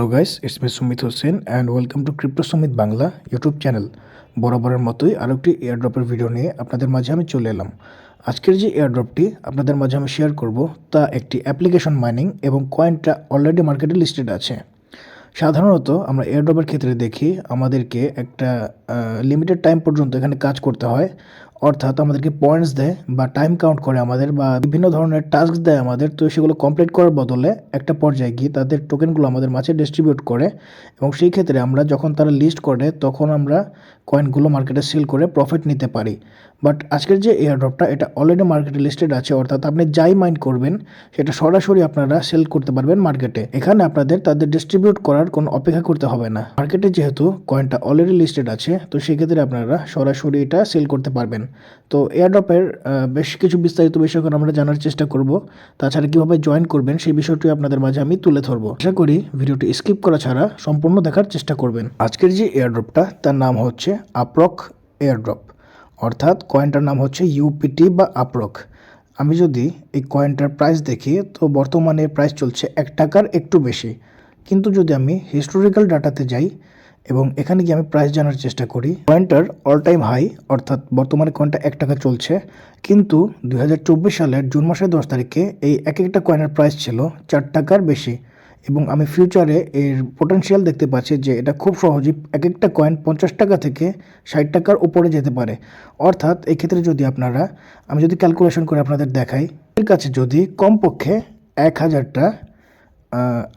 Hello guys it's me Sumit Hossain and welcome to crypto Sumit Bangla YouTube channel বরাবরের মতোই আরও একটি এয়ারড্রপের video নিয়ে আপনাদের মাঝে আমি চলে এলাম। আজকের যে এয়ারড্রপটি আপনাদের মাঝে আমি শেয়ার করব তা একটি অ্যাপ্লিকেশন মাইনিং এবং কয়েনটা অলরেডি মার্কেটে লিস্টেড আছে। সাধারণত আমরা এয়ারড্রপের ক্ষেত্রে দেখি আমাদেরকে একটা লিমিটেড টাইম পর্যন্ত এখানে কাজ করতে হয়। অর্থাৎ আমাদেরকে পয়েন্টস দেয় বা টাইম কাউন্ট করে আমাদের বা বিভিন্ন ধরনের টাস্ক দেয় আমাদের, তো সেগুলো কমপ্লিট করার বদলে একটা পর্যায়ে গিয়ে তাদের টোকেনগুলো আমাদের মাঝে ডিস্ট্রিবিউট করে এবং সেই ক্ষেত্রে আমরা যখন তারা লিস্ট করে, তখন আমরা কয়েনগুলো মার্কেটে সেল করে প্রফিট নিতে পারি। বাট আজকের যে এয়ারড্রপটা এটা অলরেডি মার্কেটে লিস্টেড আছে, অর্থাৎ আপনি যাই মাইন্ড করবেন, সেটা সরাসরি আপনারা সেল করতে পারবেন মার্কেটে এখানে আপনাদের, তাদের ডিস্ট্রিবিউট করার কোনো অপেক্ষা করতে হবে না। মার্কেটে যেহেতু কয়েনটা অলরেডি লিস্টেড আছে, তো সেক্ষেত্রে আপনারা সরাসরি এটা সেল করতে পারবেন। তো এয়ারড্রপের বেশ কিছু বিস্তারিত বিষয় আমরা জানার চেষ্টা করব। তাছাড়া কীভাবে জয়েন করবেন, সেই বিষয়টি আপনাদের মাঝে আমি তুলে ধরবো। আশা করি ভিডিওটি স্কিপ করা ছাড়া সম্পূর্ণ দেখার চেষ্টা করবেন। আজকের যে এয়ারড্রপটা তার নাম হচ্ছে আপ্রক এয়ারড্রপ অর্থাৎ কয়েনটার নাম হচ্ছে ইউপিটি বা আপ্রক আমি যদি এই কয়েনটার প্রাইস দেখি, তো বর্তমানে প্রাইস চলছে এক টাকার একটু বেশি। কিন্তু যদি আমি হিস্টোরিক্যাল ডাটাতে যাই এবং এখানে গিয়ে আমি প্রাইস জানার চেষ্টা করি কয়েনটার অল টাইম হাই অর্থাৎ বর্তমানে কয়েনটা এক টাকা চলছে, কিন্তু দু হাজার চব্বিশ সালের জুন মাসের দশ তারিখে এই এক একটা কয়েনের প্রাইস ছিল চার টাকার বেশি। এবং আমি ফিউচারে এর পোটেনশিয়াল দেখতে পাচ্ছি যে এটা খুব সহজেই এক একটা কয়েন পঞ্চাশ টাকা থেকে ষাট টাকার উপরে যেতে পারে। অর্থাৎ এক্ষেত্রে যদি আপনারা, আমি যদি ক্যালকুলেশন করে আপনাদের দেখাই, এর কাছে যদি কমপক্ষে এক হাজারটা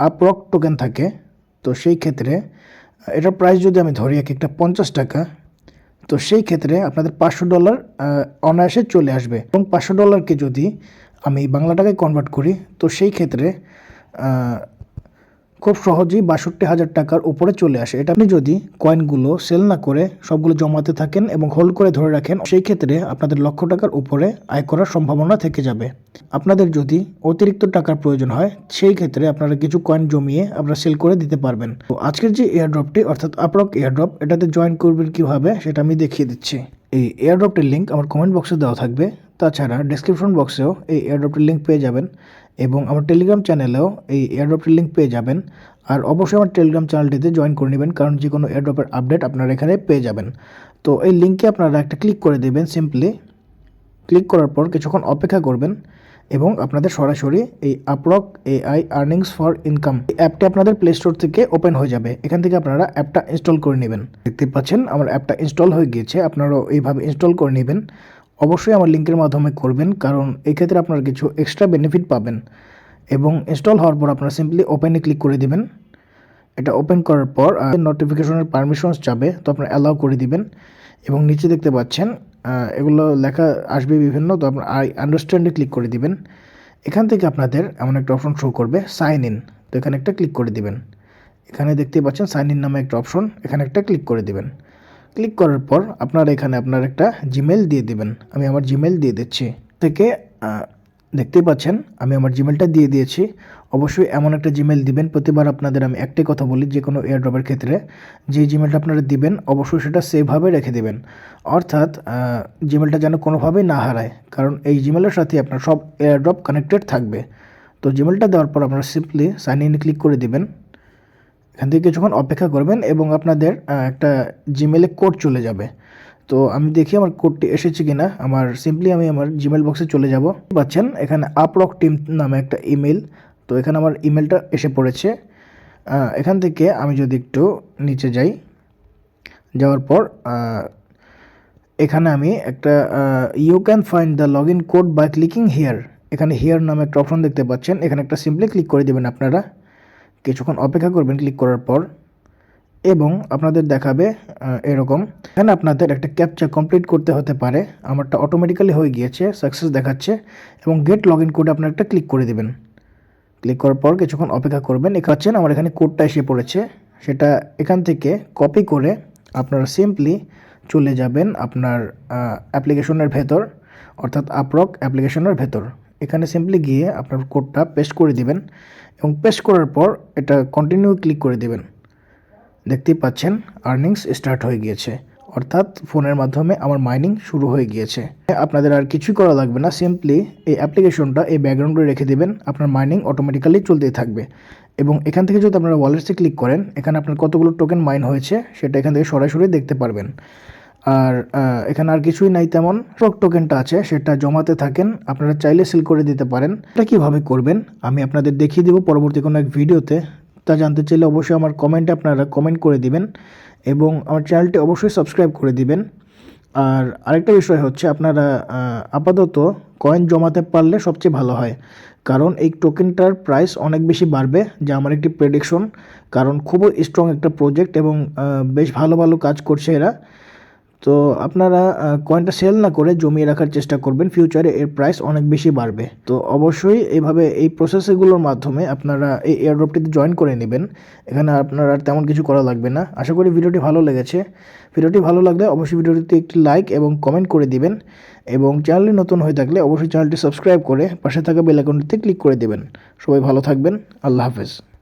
আপরক টোকেন থাকে, তো সেই ক্ষেত্রে এটার প্রাইস যদি আমি ধরি এক একটা পঞ্চাশ টাকা, তো সেই ক্ষেত্রে আপনাদের পাঁচশো ডলার অনায়াসে চলে আসবে। এবং পাঁচশো ডলারকে যদি আমি বাংলা টাকায় কনভার্ট করি, তো সেই ক্ষেত্রে খুব সহজেই বাষট্টি হাজার টাকার উপরে চলে আসে। এটা আপনি যদি কয়েনগুলো সেল না করে সবগুলো জমাতে থাকেন এবং হোল্ড করে ধরে রাখেন, সেই ক্ষেত্রে আপনাদের লক্ষ টাকার উপরে আয় করার সম্ভাবনা থেকে যাবে। আপনাদের যদি অতিরিক্ত টাকার প্রয়োজন হয়, সেই ক্ষেত্রে আপনারা কিছু কয়েন জমিয়ে আপনারা সেল করে দিতে পারবেন। তো আজকের যে এয়ারড্রপটি অর্থাৎ আপরক এয়ারড্রপ এটাতে জয়েন করবেন কীভাবে, সেটা আমি দেখিয়ে দিচ্ছি। এই এয়ারড্রপটির লিঙ্ক আমার কমেন্ট বক্সে দেওয়া থাকবে। তাছাড়া ডিসক্রিপশন বক্সেও এই এয়ারড্রপটির লিঙ্ক পেয়ে যাবেন। এবং আমার টেলিগ্রাম চ্যানেলেও এই এয়ারড্রপটির লিঙ্ক পেয়ে যাবেন। আর অবশ্যই আমার টেলিগ্রাম চ্যানেলটিতে জয়েন করে নেবেন, কারণ যে কোনো এয়ারড্রপের আপডেট আপনারা এখানে পেয়ে যাবেন। তো এই লিঙ্কে আপনারা একটা ক্লিক করে দেবেন সিম্পলি ক্লিক করার পর কিছুক্ষণ অপেক্ষা করবেন এবং আপনাদের সরাসরি এই আপরক এআই আর্নিংস ফর ইনকাম অ্যাপটি আপনাদের প্লে স্টোর থেকে ওপেন হয়ে যাবে। এখান থেকে আপনারা অ্যাপটা ইনস্টল করে নেবেন। দেখতে পাচ্ছেন, আমার অ্যাপটা ইনস্টল হয়ে গিয়েছে। আপনারাও এইভাবে ইনস্টল করে নেবেন। অবশ্যই আমার লিঙ্কের মাধ্যমে করবেন, কারণ এই ক্ষেত্রে আপনারা কিছু এক্সট্রা বেনিফিট পাবেন এবং ইনস্টল হওয়ার পর আপনারা সিম্পলি ওপেনে ক্লিক করে দিবেন। এটা ওপেন করার পর নোটিফিকেশনের পারমিশনস যাবে, তো আপনারা অ্যালাউ করে দিবেন। এবং নিচে দেখতে পাচ্ছেন এগুলো লেখা আসবে বিভিন্ন, তো আপনার আই আন্ডারস্ট্যান্ডে ক্লিক করে দিবেন। এখান থেকে আপনাদের এমন একটা অপশন শো করবে সাইন ইন তো এখানে একটা ক্লিক করে দিবেন। এখানে দেখতে পাচ্ছেন সাইন ইন নামে একটা অপশন এখানে একটা ক্লিক করে দিবেন। ক্লিক করার পর আপনারা এখানে আপনার একটা জিমেল দিয়ে দেবেন। আমি আমার জিমেল দিয়ে দিচ্ছি। থেকে দেখতেই পাচ্ছেন, আমি আমার জিমেলটা দিয়ে দিয়েছি। অবশ্যই এমন একটা জিমেল দিবেন, প্রতিবার আপনাদের আমি একটাই কথা বলি যে কোনো এয়ারড্রপের ক্ষেত্রে, যে জিমেলটা আপনারা দিবেন, অবশ্যই সেটা সেভাবে রেখে দেবেন। অর্থাৎ জিমেলটা যেন কোনোভাবেই না হারায়, কারণ এই জিমেলের সাথে আপনার সব এয়ারড্রপ কানেক্টেড থাকবে। তো জিমেলটা দেওয়ার পর আপনারা সিম্পলি সাইন ইন ক্লিক করে দিবেন। এখান থেকে কিছুক্ষণ অপেক্ষা করবেন এবং আপনাদের একটা জিমেলে কোড চলে যাবে। তো আমি দেখি আমার কোডটি এসেছে কিনা। আমার সিম্পলি আমি আমার জিমেল বক্সে চলে যাব। পাচ্ছেন, এখানে আপরক টিম নামে একটা ইমেল তো এখানে আমার ইমেলটা এসে পড়েছে। এখান থেকে আমি যদি একটু নিচে যাই, যাওয়ার পর এখানে আমি একটা you can find the log in code by clicking here এখানে হিয়ার নামে একটা অপশন দেখতে পাচ্ছেন। এখানে একটা সিম্পলি ক্লিক করে দেবেন আপনারা। কিছুক্ষণ অপেক্ষা করবেন ক্লিক করার পর এবং আপনাদের দেখাবে এরকম। এখানে আপনাদের একটা ক্যাপচা কমপ্লিট করতে হতে পারে। আমারটা অটোমেটিক্যালি হয়ে গিয়েছে সাকসেস দেখাচ্ছে এবং গেট লগ ইন কোডে আপনার একটা ক্লিক করে দেবেন। ক্লিক করার পর কিছুক্ষণ অপেক্ষা করবেন। এখাচ্ছেন আমার এখানে কোডটা এসে পড়েছে। সেটা এখান থেকে কপি করে আপনারা সিম্পলি চলে যাবেন আপনার অ্যাপ্লিকেশনের ভেতর, অর্থাৎ আপরক অ্যাপ্লিকেশনের ভেতর। এখানে সিম্পলি গিয়ে আপনার কোডটা পেস্ট করে দিবেন এবং পেস্ট করার পর এটা কন্টিনিউ ক্লিক করে দেবেন। দেখতেই পাচ্ছেন আর্নিংস স্টার্ট হয়ে গিয়েছে। অর্থাৎ ফোনের মাধ্যমে আমার মাইনিং শুরু হয়ে গিয়েছে। আপনাদের আর কিছুই করা লাগবে না সিম্পলি এই অ্যাপ্লিকেশনটা এই ব্যাকগ্রাউন্ডে রেখে দেবেন, আপনার মাইনিং অটোমেটিক্যালি চলতেই থাকবে। এবং এখান থেকে যদি আপনারা ওয়ালেটসে ক্লিক করেন, এখানে আপনার কতগুলো টোকেন মাইন হয়েছে, সেটা এখান থেকে সরাসরি দেখতে পারবেন। আর এখানে আর কিছুই নাই তেমন। স্টক টোকেনটা আছে, সেটা জমাতে থাকেন। আপনারা চাইলে সেল করে দিতে পারেন। এটা কীভাবে করবেন? আমি আপনাদের দেখিয়ে দেবো পরবর্তী কোনো এক ভিডিওতে। তা জানতে চাইলে অবশ্যই আমার কমেন্টে আপনারা কমেন্ট করে দিবেন এবং আমার চ্যানেলটি অবশ্যই সাবস্ক্রাইব করে দিবেন। আর আরেকটা বিষয় হচ্ছে, আপনারা আপাতত কয়েন জমাতে পারলে সবচেয়ে ভালো হয়। কারণ এই টোকেনটার প্রাইস অনেক বেশি বাড়বে, যা আমার একটি প্রেডিকশন কারণ খুবই স্ট্রং একটা প্রজেক্ট এবং বেশ ভালো ভালো কাজ করছে এরা। তো আপনারা কয়েনটা সেল না করে জমিয়ে রাখার চেষ্টা করবেন ফিউচারে এর প্রাইস অনেক বেশি বাড়বে। তো অবশ্যই এইভাবে এই প্রসেসগুলোর মাধ্যমে আপনারা এই এয়ারড্রপটিতে জয়েন করে নেবেন। এখানে আপনার আর তেমন কিছু করা লাগবে না। আশা করি ভিডিওটি ভালো লেগেছে। ভিডিওটি ভালো লাগলে অবশ্যই ভিডিওটিতে একটি লাইক এবং কমেন্ট করে দিবেন এবং চ্যানেলটি নতুন হয়ে থাকলে অবশ্যই চ্যানেলটি সাবস্ক্রাইব করে পাশে থাকা বেল আইকনটিতে ক্লিক করে দেবেন। সবাই ভালো থাকবেন। আল্লাহ হাফেজ।